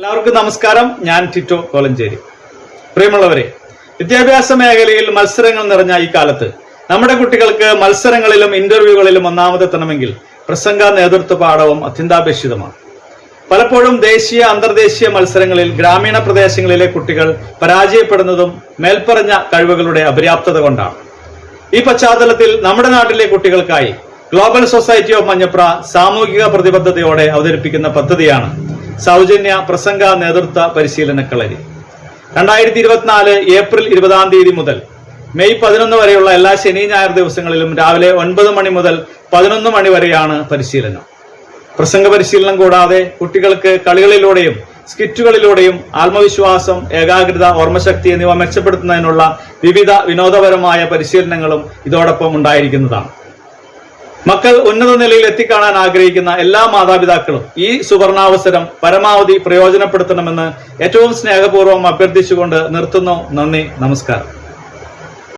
എല്ലാവർക്കും നമസ്കാരം. ഞാൻ ടിറ്റോ കോലഞ്ചേരി പ്രിയമുള്ളവരെ വിദ്യാഭ്യാസ മേഖലയിൽ മത്സരങ്ങൾ നിറഞ്ഞ ഈ കാലത്ത് നമ്മുടെ കുട്ടികൾക്ക് മത്സരങ്ങളിലും ഇന്റർവ്യൂകളിലും ഒന്നാമതെത്തണമെങ്കിൽ പ്രസംഗ നേതൃത്വ പാഠവും അത്യന്താപേക്ഷിതമാണ്. പലപ്പോഴും ദേശീയ അന്തർദേശീയ മത്സരങ്ങളിൽ ഗ്രാമീണ പ്രദേശങ്ങളിലെ കുട്ടികൾ പരാജയപ്പെടുന്നതും മേൽപ്പറഞ്ഞ കഴിവുകളുടെ അപര്യാപ്തത കൊണ്ടാണ്. ഈ പശ്ചാത്തലത്തിൽ നമ്മുടെ നാട്ടിലെ കുട്ടികൾക്കായി ഗ്ലോബൽ സൊസൈറ്റി ഓഫ് മഞ്ഞപ്ര സാമൂഹിക പ്രതിബദ്ധതയോടെ അവതരിപ്പിക്കുന്ന പദ്ധതിയാണ് സൗജന്യ പ്രസംഗ നേതൃത്വ പരിശീലന കളരി രണ്ടായിരത്തി ഇരുപത്തിനാല് ഏപ്രിൽ ഇരുപതാം തീയതി മുതൽ മെയ് പതിനൊന്ന് വരെയുള്ള എല്ലാ ശനി ഞായർ ദിവസങ്ങളിലും രാവിലെ ഒൻപത് മണി മുതൽ പതിനൊന്ന് മണി വരെയാണ് പരിശീലനം. പ്രസംഗ പരിശീലനം കൂടാതെ കുട്ടികൾക്ക് കളികളിലൂടെയും സ്കിറ്റുകളിലൂടെയും ആത്മവിശ്വാസം ഏകാഗ്രത ഓർമ്മശക്തി എന്നിവ മെച്ചപ്പെടുത്തുന്നതിനുള്ള വിവിധ വിനോദപരമായ പരിശീലനങ്ങളും ഇതോടൊപ്പം ഉണ്ടായിരിക്കുന്നതാണ്. മക്കൾ ഉന്നത നിലയിൽ എത്തിക്കാണാൻ ആഗ്രഹിക്കുന്ന എല്ലാ മാതാപിതാക്കളും ഈ സുവർണാവസരം പരമാവധി പ്രയോജനപ്പെടുത്തണമെന്ന് ഏറ്റവും സ്നേഹപൂർവം അഭ്യർത്ഥിച്ചുകൊണ്ട് നിർത്തുന്നു. നന്ദി നമസ്കാരം.